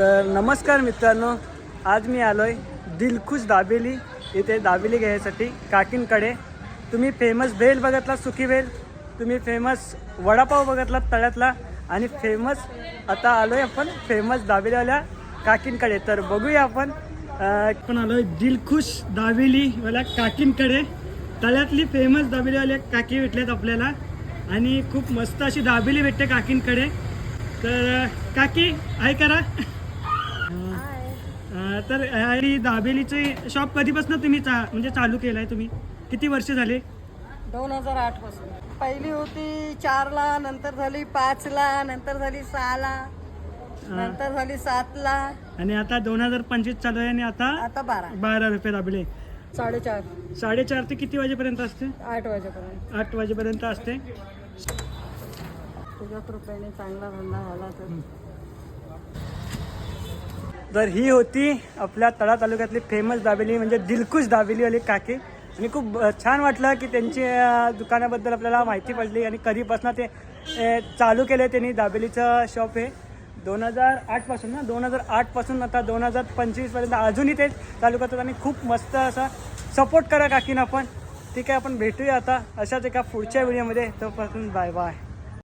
तर नमस्कार मित्रांनो आज मी आलो आहे दिलखुश दाबेली इथे दाबेली घ्यायसाठी काकींकडे. तुम्ही फेमस भेल बघितला सुखी भेल तुम्ही फेमस वडापाव बघितला तळ्यातला. आणि फेमस आता आलो आहे आपण फेमस दाबेलीवाल्या काकींकडे. तर बघूया आपण. पण आपण आलो आहे दिलखुश दाबेलीवाल्या काकींकडे. तळ्यातली फेमस दाबेलीवाल्या काकी भेटल्यात आपल्याला. आणि खूप मस्त अशी दाबेली भेटते काकींकडे. तर काकी आहे करा. अं, तर आणि दाबेलीचे शॉप कधीपासून तुम्ही चा म्हणजे चालू केलाय तुम्ही? किती वर्ष झाले? दोन हजार आठपासून. पहिली होती चारला नंतर झाली पाचला नंतर झाली सहाला नंतर झाली सातला. आणि आता दोन हजार पंचवीस चालू आहे आणि आता आता बारा. बारा रुपये दाबेली. साडेचार. साडेचार ते किती वाजेपर्यंत असते? आठ वाजेपर्यंत. आठ वाजेपर्यंत असते. तुझ्या कृपेने चांगला धंदा झाला तर. तर ही होती आपल्या तळा तालुक्यातली फेमस दाबेली म्हणजे दिलखुश दाबेलीवाली काकी. आणि खूप छान वाटलं की त्यांची दुकानाबद्दल आपल्याला माहिती पडली आणि कधीपासून ते चालू केलं त्यांनी दाबेलीचं शॉप हे. दोन हजार आठपासून ना दोन हजार आठपासून आता दोन हजार पंचवीसपर्यंत अजूनही ते चालू करतात आणि खूप मस्त असा सपोर्ट करा काकीनं आपण ठीक आहे आपण भेटूया आता अशाच एका पुढच्या व्हिडिओमध्ये तोपासून बाय बाय